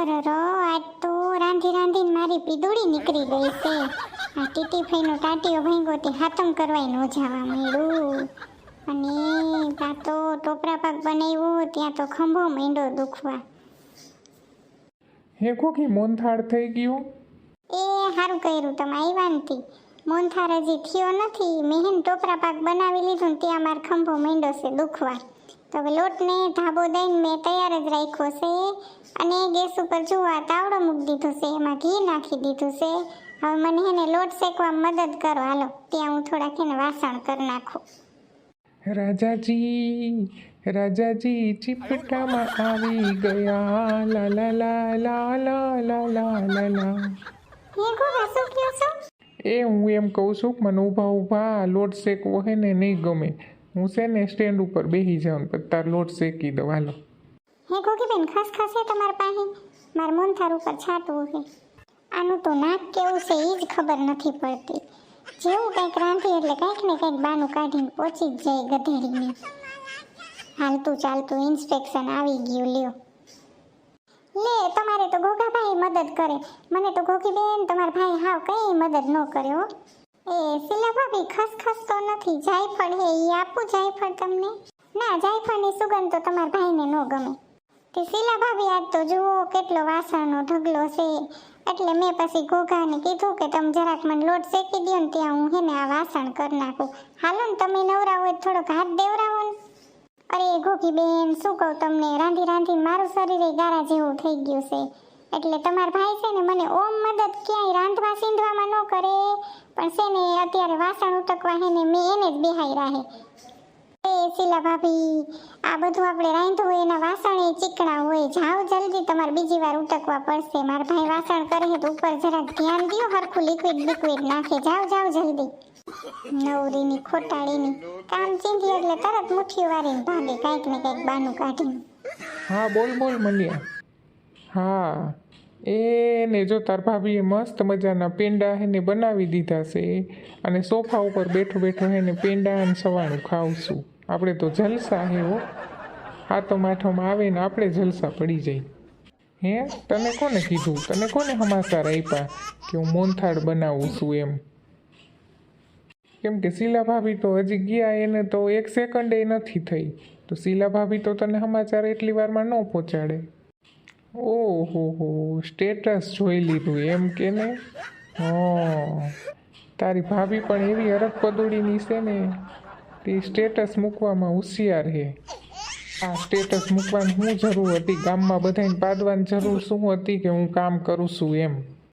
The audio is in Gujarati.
અરર આજ તો રાંધી રાંધીને મારી પીદોડી નીકળી ગઈ છે. આ ટીટી ફઈનો ટાટીઓ તે હાથમ કરવાય ન જવા મળ્યું અને ત્યાં તો ટોપરા પાક બનાવ્યો ત્યાં તો ખંભો મીંડો દુખવા. હે કોકી મોનથાળ થઈ ગયું? એ સારું કર્યું તમે આવ્યા નથી. મોનથાર હજી થયો નથી. મેહન ટોપરા પાક બનાવી લીધું ને ત્યાં મારો ખંભો મીંડો છે દુખવા. તો લોટને ધાબો દઈને મેં તૈયાર જ રાખ્યો છે. અને ગેસ ઉપર જોવા તાવડો મૂકી દીધો છે. એમાં ઘી નાખી દીધું છે. હવે મને એને લોટ શેકવા મદદ કરો. હાલો ત્યાં હું થોડાક એને વાસણ કરી નાખું. રાજાજી રાજાજી ચીપટામાં આવી ગયા. લા લા લા લા લા લા લા લા લા. હે ગોગા શું કહો છો? એ હું એમ કહું છું કે મને ઊભા ઊભા લોટ શેકવો હે ને નહીં ગમે. હું છે ને સ્ટેન્ડ ઉપર બેસી જાઉં પછી તાર લોટ શેકી દઉં. હાલો. હે ગોગીબેન ખસ ખસે તમાર પાસે. મન થાર ઉપર છાટવું છે આનું તો નાક કેવું છે એ જ ખબર નથી પડતી. જેવું કંઈક રાંધી એટલે કંઈક ને કંઈક બાનું કાઢીને પહોંચી જ જાય ગધેડીને. હાલતું ચાલતું ઇન્સ્પેક્શન આવી ગયું, લ્યો. લે, તમારે તો ગોગાભાઈ મદદ કરે. મને તો ગોગીબેન, તમારા ભાઈ હાવ કંઈ મદદ ન કરે, હો. એ શીલા ભાભી ખસખસ તો નથી જાયફળ હે એ આપું જાયફળ તમને. ના જાયફળની સુગંધ તો તમારા ભાઈને ન ગમે. તે શીલા ભાભી આજ તો જુઓ કેટલો વાસણનો ઢગલો છે. એટલે મેં પછી ઘોઘાને કીધું કે તમે જરાક મને લોટ શેકી દો ને ત્યાં હું હેને આ વાસણ કરી નાખું. હાલો ને તમે નવરા હોય થોડોક હાથ દેવરાવો ને. અરે ઘોઘી બેન, શું કહું તમને, રાંધી રાંધી મારું શરીર ગારા જેવું થઈ ગયું છે. એટલે તમારા ભાઈ છે ને મને ઓમ મદદ ક્યાંય રાંધવા સીંધવામાં ન કરે. પણ છે ને અત્યારે વાસણ ઉટકવા હે ને મેં એને જ બિહાઈ રાહે શીલા ભાભી, આ બધું આપણે રાંધવું એના વાસણ એ ચીકણા હોય. જાઓ જલ્દી, તમારે બીજી વાર ઉટકવા પડશે. મારા ભાઈ વાસણ કરે તો ઉપર જરાક ધ્યાન દ્યો, હરખું લિક્વિડ લિક્વિડ નાખે. જાઓ જાઓ જલ્દી. નવરીની ખોટાડીની કામ ચીંધી એટલે તરત મુઠ્ઠીઓ વારીને ભાગે. કાંઈક ને કાંઈક બાનું કાઢીને. હા, બોલ બોલ મલિયા હા. એ ને જો તાર ભાભીએ મસ્ત મજાના પેંડા હેને બનાવી દીધા છે. અને સોફા ઉપર બેઠો બેઠો હેને પેંડા અને સવાણું ખાવશું. આપણે તો જલસા હે હો. હાથો માઠોમાં આવે ને આપણે જલસા પડી જાય. હે? તને કોને કીધું? તને કોને હમાસાર આપ્યા કે હું મોનથાળ બનાવું છું એમ? કેમ કે શીલા ભાભી તો હજી ગયા એને તો એક સેકન્ડે નથી થઈ. તો શીલા ભાભી તો તને સમાચાર એટલી વારમાં ન પહોંચાડે. ઓહો હો સ્ટેટસ જોઈ લીધું એમ કે ને? તારી ભાભી પણ એવી હરક પદોડીની છે ને, તે સ્ટેટસ મૂકવામાં હોશિયાર છે. આ સ્ટેટસ મૂકવાની શું જરૂર હતી? ગામમાં બધાને પાડવાની જરૂર શું હતી કે હું કામ કરું છું એમ?